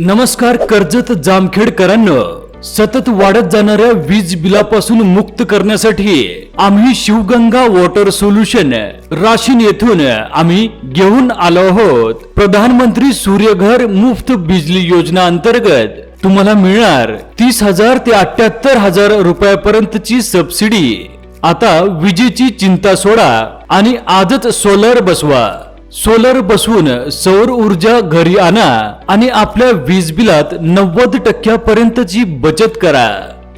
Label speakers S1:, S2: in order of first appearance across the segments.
S1: नमस्कार कर्जत जामखेडकरांनो. सतत वाढत जाणाऱ्या वीज बिलापासून मुक्त करण्यासाठी आम्ही शिवगंगा वॉटर सोल्युशन राशीन येथून आम्ही घेऊन आलो आहोत. प्रधानमंत्री सूर्यघर मुफ्त बिजली योजना अंतर्गत तुम्हाला मिळणार तीस हजार ते अठ्याहत्तर हजार रुपयापर्यंतची सबसिडी. आता विजेची चिंता सोडा आणि आजच सोलर बसवा. सोलर बसवून सौर ऊर्जा घरी आणा आणि आपल्या वीज बिलात नव्वद टक्क्यापर्यंतची बचत करा.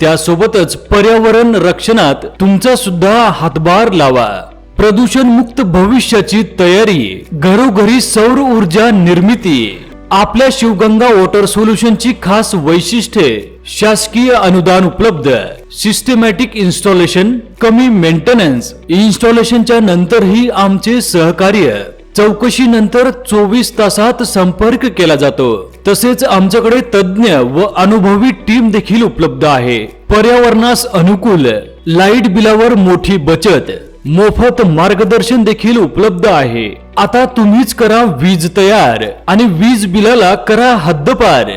S1: त्यासोबतच पर्यावरण रक्षणात तुमचा सुद्धा हातभार लावा. प्रदूषण मुक्त भविष्याची तयारी घरोघरी सौर ऊर्जा निर्मिती. आपल्या शिवगंगा वॉटर सोल्युशनची खास वैशिष्ट्ये शासकीय अनुदान उपलब्ध. सिस्टमॅटिक इन्स्टॉलेशन कमी मेंटेनन्स. इन्स्टॉलेशनच्या नंतरही आमचे सहकार्य. चौकशीनंतर चोवीस तासात संपर्क केला जातो. तसेच आमच्याकडे तज्ज्ञ व अनुभवी टीम देखील उपलब्ध आहे. पर्यावरणास अनुकूल लाइट बिलावर मोठी बचत मोफत मार्गदर्शन देखील उपलब्ध आहे. आता तुम्हीच करा वीज तयार आणि वीज बिलाला करा हद्दपार.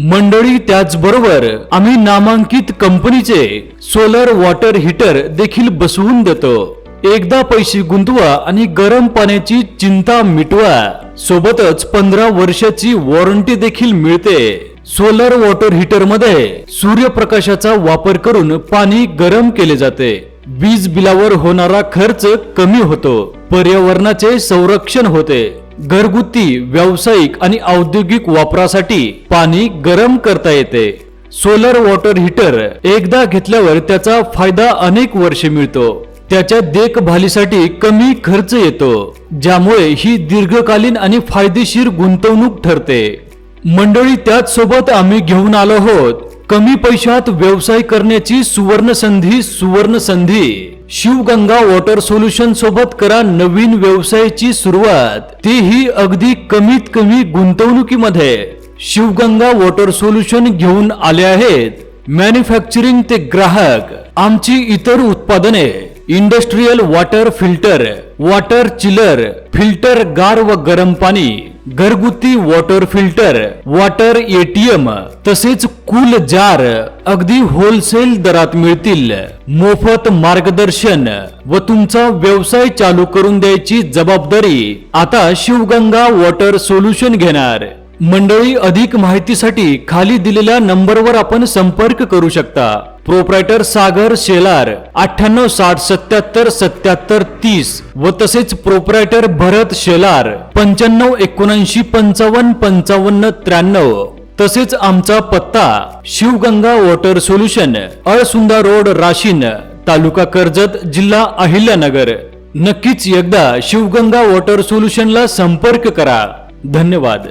S1: मंडळी त्याचबरोबर आम्ही नामांकित कंपनीचे सोलर वॉटर हीटर देखील बसवून देतो. एकदा पैसे गुंतवा आणि गरम पाण्याची चिंता मिटवा. सोबतच पंधरा वर्षाची वॉरंटी देखील मिळते. सोलर वॉटर हीटरमध्ये सूर्यप्रकाशाचा वापर करून पाणी गरम केले जाते. वीज बिलावर होणारा खर्च कमी होतो. पर्यावरणाचे संरक्षण होते. घरगुती व्यावसायिक आणि औद्योगिक वापरासाठी पाणी गरम करता येते. सोलर वॉटर हीटर एकदा घेतल्यावर त्याचा फायदा अनेक वर्षे मिळतो. त्याच्या देखभालीसाठी कमी खर्च येतो ज्यामुळे ही दीर्घकालीन आणि फायदेशीर गुंतवणूक ठरते. मंडळी त्याच सोबत आम्ही घेऊन आलो आहोत कमी पैशात व्यवसाय करण्याची सुवर्ण संधी सुवर्ण संधी शिवगंगा वॉटर सोल्युशन सोबत करा नवीन व्यवसायाची सुरुवात. तीही अगदी कमीत कमी गुंतवणुकीमध्ये. शिवगंगा वॉटर सोल्युशन घेऊन आले आहेत मॅन्युफॅक्चरिंग ते ग्राहक आमची इतर उत्पादने. Industrial water filter water chiller filter गार व गरम पाणी घरगुती वॉटर फिल्टर वॉटर एटीएम तसेच कूल जार अगदी होलसेल दरात मिळतील. मोफत मार्गदर्शन व तुमचा व्यवसाय चालू करून द्यायची जबाबदारी आता शिवगंगा वॉटर सोल्युशन घेणार. मंडळी अधिक माहितीसाठी खाली दिलेल्या नंबरवर आपण संपर्क करू शकता. प्रोप्रायटर सागर शेलार अठ्ठ्याण्णव साठ सत्याहत्तर सत्याहत्तर तीस. व तसेच प्रोप्रायटर भरत शेलार पंच्याण्णव एकोणऐंशी पंचावन्न पंचावन्न त्र्याण्णव. तसेच आमचा पत्ता Shivganga water solution Alsunda road Rashin तालुका कर्जत जिल्हा अहिल्यानगर. नक्कीच एकदा शिवगंगा वॉटर सोल्युशनला संपर्क करा. धन्यवाद.